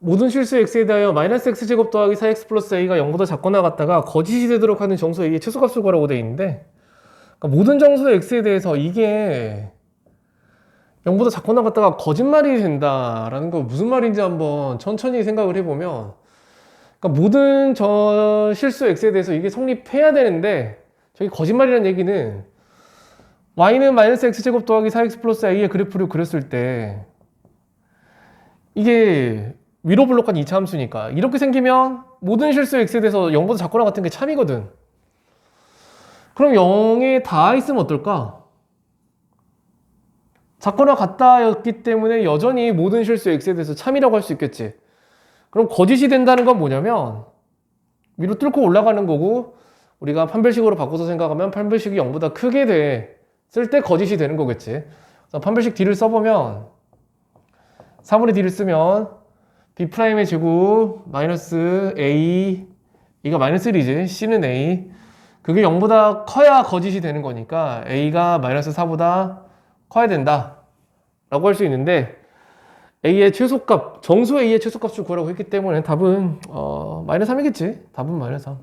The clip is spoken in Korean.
모든 실수 x에 대하여 마이너스 x제곱 더하기 4x 플러스 a가 0보다 작거나 같다가 거짓이 되도록 하는 정수 a의 최소값을 구하라고 되어 있는데 그러니까 모든 정수 x에 대해서 이게 0보다 작거나 같다가 거짓말이 된다라는 거 무슨 말인지 한번 천천히 생각을 해보면 그러니까 모든 저 실수 x에 대해서 이게 성립해야 되는데 저기 거짓말이라는 얘기는 y는 마이너스 x제곱 더하기 4x 플러스 a의 그래프를 그렸을 때 이게 위로 블록한 2차 함수니까. 이렇게 생기면 모든 실수 x에 대해서 0보다 작거나 같은 게 참이거든. 그럼 0에 닿아 있으면 어떨까? 작거나 같다였기 때문에 여전히 모든 실수 x에 대해서 참이라고 할 수 있겠지. 그럼 거짓이 된다는 건 뭐냐면 위로 뚫고 올라가는 거고 우리가 판별식으로 바꿔서 생각하면 판별식이 0보다 크게 됐을 때 거짓이 되는 거겠지. 그래서 판별식 D를 써보면 4분의 D를 쓰면 B'의 제곱 마이너스 A. E가 마이너스 1이지 C는 A. 그게 0보다 커야 거짓이 되는 거니까 A가 마이너스 4보다 커야 된다. 라고 할 수 있는데 A의 최소값 정수 A의 최소값을 구하라고 했기 때문에 답은 어, 마이너스 3이겠지? 답은 마이너스 3